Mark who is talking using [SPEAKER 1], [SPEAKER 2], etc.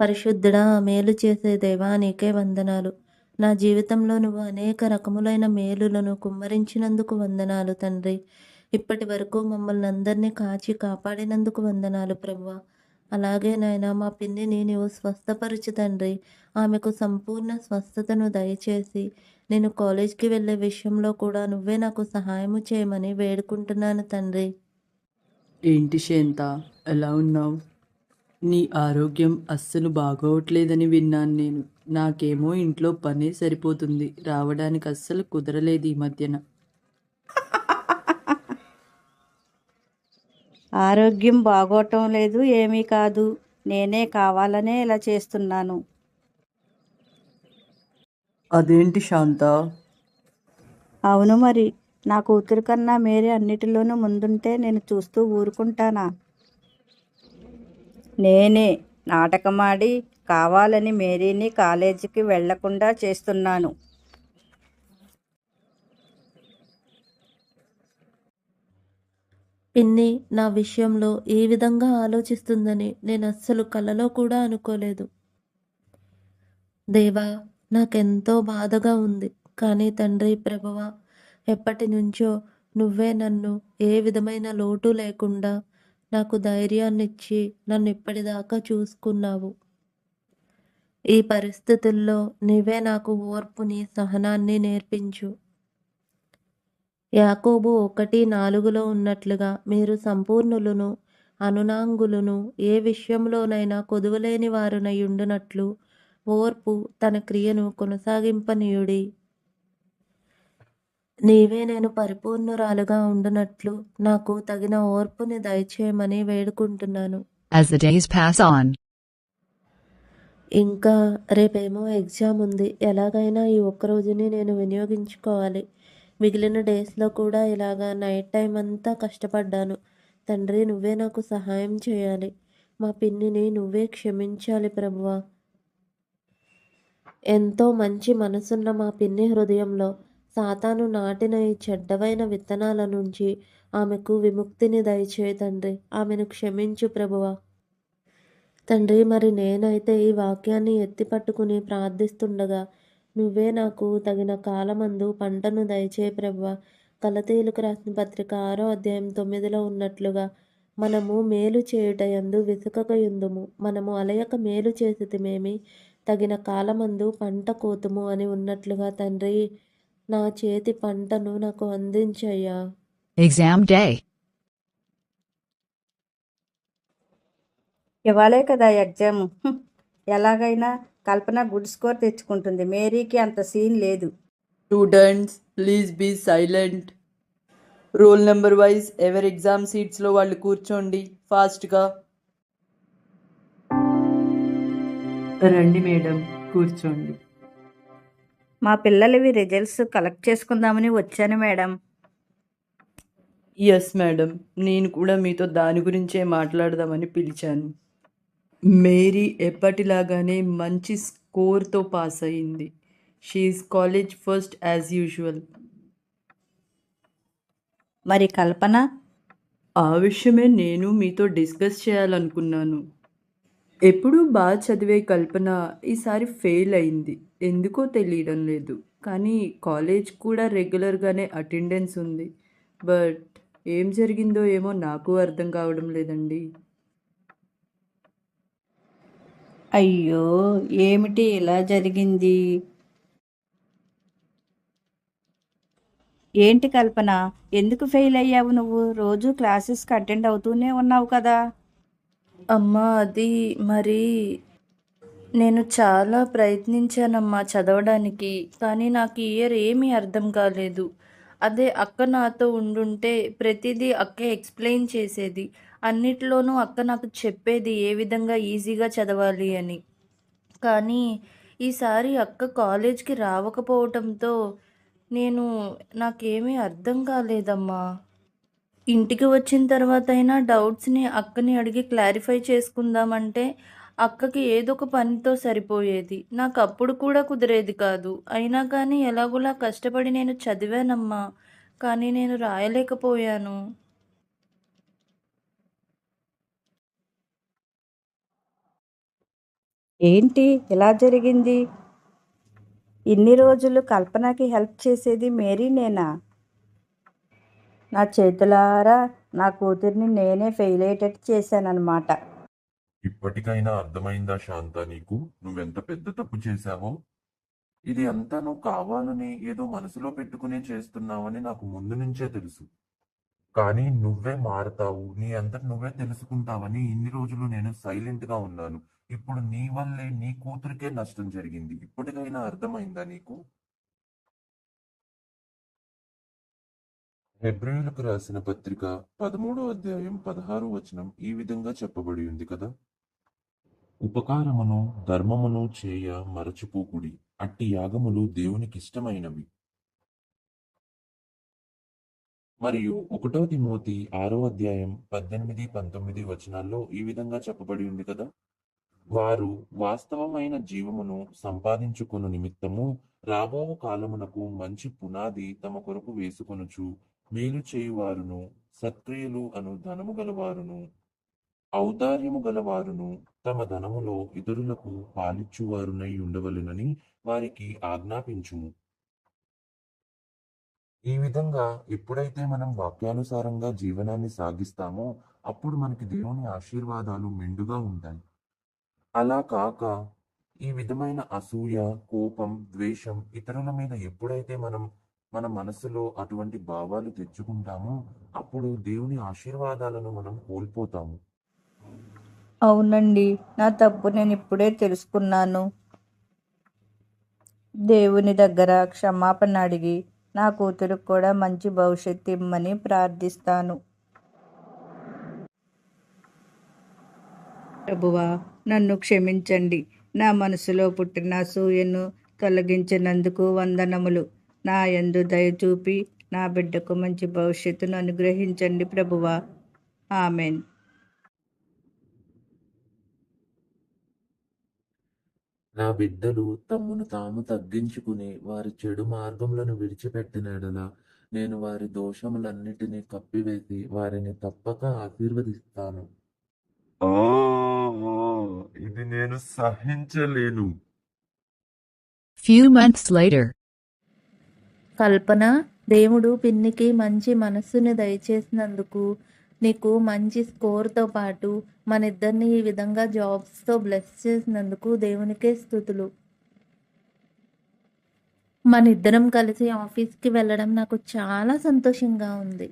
[SPEAKER 1] పరిశుద్ధుడా మేలు చేసే దేవా నీకే వందనాలు. నా జీవితంలో నువ్వు అనేక రకములైన మేలులను కుమ్మరించినందుకు వందనాలు తండ్రి. ఇప్పటి వరకు మమ్మల్ని అందరినీ కాచి కాపాడినందుకు వందనాలు ప్రభు అలాగే నాయన మా పిన్నిని నీవు స్వస్థపరచు తండ్రి. ఆమెకు సంపూర్ణ స్వస్థతను దయచేసి నేను కాలేజ్కి వెళ్ళే విషయంలో కూడా నువ్వే నాకు సహాయము చేయమని వేడుకుంటున్నాను తండ్రి.
[SPEAKER 2] ఏంటి శాంత? ఎలా ఉన్నావు? నీ ఆరోగ్యం అస్సలు బాగోవట్లేదని విన్నాను నేను. నాకేమో ఇంట్లో పనే సరిపోతుంది. రావడానికి అస్సలు కుదరలేదు ఈ మధ్యన.
[SPEAKER 3] ఆరోగ్యం బాగోటం లేదు ఏమీ కాదు. నేనే కావాలనే ఇలా చేస్తున్నాను.
[SPEAKER 2] అదేంటి శాంత?
[SPEAKER 3] అవును మరి. నా కూతురు కన్నా మేరీ అన్నిటిలోనూ ముందుంటే నేను చూస్తూ ఊరుకుంటానా? నేనే నాటకమాడి కావాలని మేరీని కాలేజీకి వెళ్ళకుండా చేస్తున్నాను.
[SPEAKER 1] పిన్ని నా విషయంలో ఏ విధంగా ఆలోచిస్తుందని నేను అస్సలు కలలో కూడా అనుకోలేదు. దేవా నాకెంతో బాధగా ఉంది. కానీ తండ్రి ప్రభువ ఎప్పటి నుంచో నువ్వే నన్ను ఏ విధమైన లోటు లేకుండా నాకు ధైర్యాన్నిచ్చి నన్ను ఇప్పటిదాకా చూసుకున్నావు. ఈ పరిస్థితుల్లో నీవే నాకు ఓర్పుని సహనాన్ని నేర్పించు. యాకోబు ఒకటి నాలుగులో ఉన్నట్లుగా మీరు సంపూర్ణులను అనునాంగులను ఏ విషయంలోనైనా కొదువలేని వారునై ఉండునట్లు ఓర్పు తన క్రియను కొనసాగింపనీయుడి. నీవే నేను పరిపూర్ణురాలుగా ఉండునట్లు నాకు తగిన ఓర్పుని దయచేయమని వేడుకుంటున్నాను.
[SPEAKER 4] As the days pass on,
[SPEAKER 1] ఇంకా రేపేమో ఎగ్జామ్ ఉంది. ఎలాగైనా ఈ ఒక్క రోజుని నేను వినియోగించుకోవాలి. మిగిలిన డేస్లో కూడా ఇలాగా నైట్ టైం అంతా కష్టపడ్డాను. తండ్రి నువ్వే నాకు సహాయం చేయాలి. మా పిన్నిని నువ్వే క్షమించాలి ప్రభువా. ఎంతో మంచి మనసున్న మా పిన్ని హృదయంలో సాతాను నాటిన ఈ చెడ్డవైన విత్తనాల నుంచి ఆమెకు విముక్తిని దయచేయి తండ్రి. ఆమెను క్షమించు ప్రభువా. తండ్రి మరి నేనైతే ఈ వాక్యాన్ని ఎత్తి పట్టుకుని ప్రార్థిస్తుండగా నువ్వే నాకు తగిన కాలమందు పంటను దయచే ప్రభువ. కలతీలకు రాసిన పత్రిక ఆరో అధ్యాయం తొమ్మిదిలో ఉన్నట్లుగా మనము మేలు చేయుట చేయుటయందు విసుకకయుందుము. మనము అలయక మేలు చేసితిమేమి? తగిన కాలమందు పంట కోతుము అని ఉన్నట్లుగా తండ్రి నా చేతి పంటను నాకు అందించయ్యా.
[SPEAKER 4] Exam day.
[SPEAKER 3] ఇవాళే కదా ఎగ్జామ్. హ్మ్. ఎలాగైనా కల్పన గుడ్ స్కోర్ తెచ్చుకుంటుంది. మేరీకి అంత సీన్ లేదు.
[SPEAKER 2] Students please be silent. Roll number wise ఎవరి ఎగ్జామ్ సీట్స్లో వాళ్ళు కూర్చోండి ఫాస్ట్గా. రండి మేడం కూర్చోండి.
[SPEAKER 3] మా పిల్లలవి రిజల్ట్స్ కలెక్ట్ చేసుకుందామని వచ్చాను మేడం.
[SPEAKER 2] Yes madam. నేను కూడా మీతో దాని గురించే మాట్లాడదామని పిలిచాను. మేరీ ఎప్పటిలాగానే మంచి స్కోర్తో పాస్ అయింది. She's college first as usual
[SPEAKER 3] మరి కల్పన?
[SPEAKER 2] ఆ విషయమే నేను మీతో డిస్కస్ చేయాలనుకున్నాను. ఎప్పుడూ బాగా చదివే కల్పన ఈసారి ఫెయిల్ అయింది. ఎందుకో తెలియడం లేదు. కానీ కాలేజ్ కూడా రెగ్యులర్గానే అటెండెన్స్ ఉంది. బట్ ఏం జరిగిందో ఏమో నాకు అర్థం కావడం లేదండి.
[SPEAKER 3] అయ్యో ఏమిటి ఇలా జరిగింది? ఏంటి కల్పన? ఎందుకు ఫెయిల్ అయ్యావు నువ్వు? రోజు క్లాసెస్కి అటెండ్ అవుతూనే ఉన్నావు కదా?
[SPEAKER 1] అమ్మా అది మరి నేను చాలా ప్రయత్నించానమ్మా చదవడానికి కానీ నాకు ఈ ఇయర్ ఏమీ అర్థం కాలేదు. అదే అక్క నాతో ఉండుంటే ప్రతిదీ అక్కే ఎక్స్ప్లెయిన్ చేసేది. అన్నిట్లోనూ అక్క నాకు చెప్పేది ఏ విధంగా ఈజీగా చదవాలి అని. కానీ ఈసారి అక్క కాలేజ్కి రావకపోవటంతో నేను నాకేమీ అర్థం కాలేదమ్మా. ఇంటికి వచ్చిన తర్వాత అయినా డౌట్స్ని అక్కని అడిగి క్లారిఫై చేసుకుందామంటే అక్కకి ఏదో ఒక పనితో సరిపోయేది. నాకు అప్పుడు కూడా కుదిరేది కాదు. అయినా కానీ ఎలాగోలా కష్టపడి నేను చదివానమ్మా. కానీ నేను రాయలేకపోయాను.
[SPEAKER 3] ఏంటి? ఇలా జరిగింది? ఇన్ని రోజులు కల్పనకి హెల్ప్ చేసేది మేరీ నేనా? నా చేతులారా నా కూతుర్ని నేనే ఫెయిల్ అయ్యేటట్టు చేశానన్నమాట.
[SPEAKER 5] ఇప్పటికైనా అర్థమైందా శాంత నీకు? నువ్వెంత పెద్ద తప్పు చేశావో? ఇది అంతా నువ్వు కావాలని ఏదో మనసులో పెట్టుకునే చేస్తున్నావని నాకు ముందు నుంచే తెలుసు. కానీ నువ్వే మారతావు. నీ అంత నువ్వే తెలుసుకుంటావని ఇన్ని రోజులు నేను సైలెంట్గా ఉన్నాను. ఇప్పుడు నీ వల్లే నీ కూతురికే నష్టం జరిగింది. ఇప్పటికైనా అర్థమైందా నీకు? హెబ్రియులకు రాసిన పత్రిక పదమూడో అధ్యాయం పదహారు వచనం ఈ విధంగా చెప్పబడి ఉంది కదా? ఉపకారమును ధర్మమును చేయ మరచిపోకుడి. అట్టి యాగములు దేవునికి ఇష్టమైనవి మరియు ఒకటో తిమోతి ఆరో అధ్యాయం పద్దెనిమిది పంతొమ్మిది వచనాల్లో ఈ విధంగా చెప్పబడి ఉంది కదా? వారు వాస్తవమైన జీవమును సంపాదించుకును నిమిత్తము రాబో కాలమునకు మంచి పునాది తమ కొరకు వేసుకొనుచు మేలు చేయువారును సత్క్రియలు అను ధనము గలవారును ఔదార్యము గలవారును తమ ధనములో ఇతరులకు పాలిచ్చువారునై ఉండవలెనని వారికి ఆజ్ఞాపించుము. ఈ విధంగా ఎప్పుడైతే మనం వాక్యానుసారంగా జీవనాన్ని సాగిస్తామో అప్పుడు మనకి దేవుని ఆశీర్వాదాలు మెండుగా ఉంటాయి. అలా కాక ఈ విధమైన అసూయ కోపం ద్వేషం ఇతరుల మీద ఎప్పుడైతే మనం మన మనసులో అటువంటి భావాలు తెచ్చుకుంటామో అప్పుడు దేవుని ఆశీర్వాదాలను మనం కోల్పోతాము.
[SPEAKER 3] అవునండి నా తప్పు నేను ఇప్పుడే తెలుసుకున్నాను. దేవుని దగ్గర క్షమాపణ అడిగి నా కూతురు కూడా మంచి భవిష్యత్తు ఇమ్మని ప్రార్థిస్తాను. ప్రభువా నన్ను క్షమించండి. నా మనసులో పుట్టిన సూయను తొలగించినందుకు వందనములు. నా ఎందు దయ చూపి నా బిడ్డకు మంచి భవిష్యత్తును అనుగ్రహించండి ప్రభువా. ఆమెన్.
[SPEAKER 5] నా బిడ్డలు తమ్మును తాము తగ్గించుకుని వారి చెడు మార్గములను విడిచిపెట్టినడల నేను వారి దోషములన్నిటినీ కప్పివేసి వారిని తప్పక ఆశీర్వదిస్తాను ఇది నేను సహించలేను
[SPEAKER 4] Few months later.
[SPEAKER 1] కల్పన దేవుడు పిన్నికి మంచి మనస్సుని దయచేసినందుకు నీకు మంచి స్కోర్తో పాటు మన ఇద్దరిని ఈ విధంగా జాబ్స్తో బ్లెస్ చేసినందుకు దేవునికే స్థుతులు. మన ఇద్దరం కలిసి ఆఫీస్కి వెళ్ళడం నాకు చాలా సంతోషంగా ఉంది.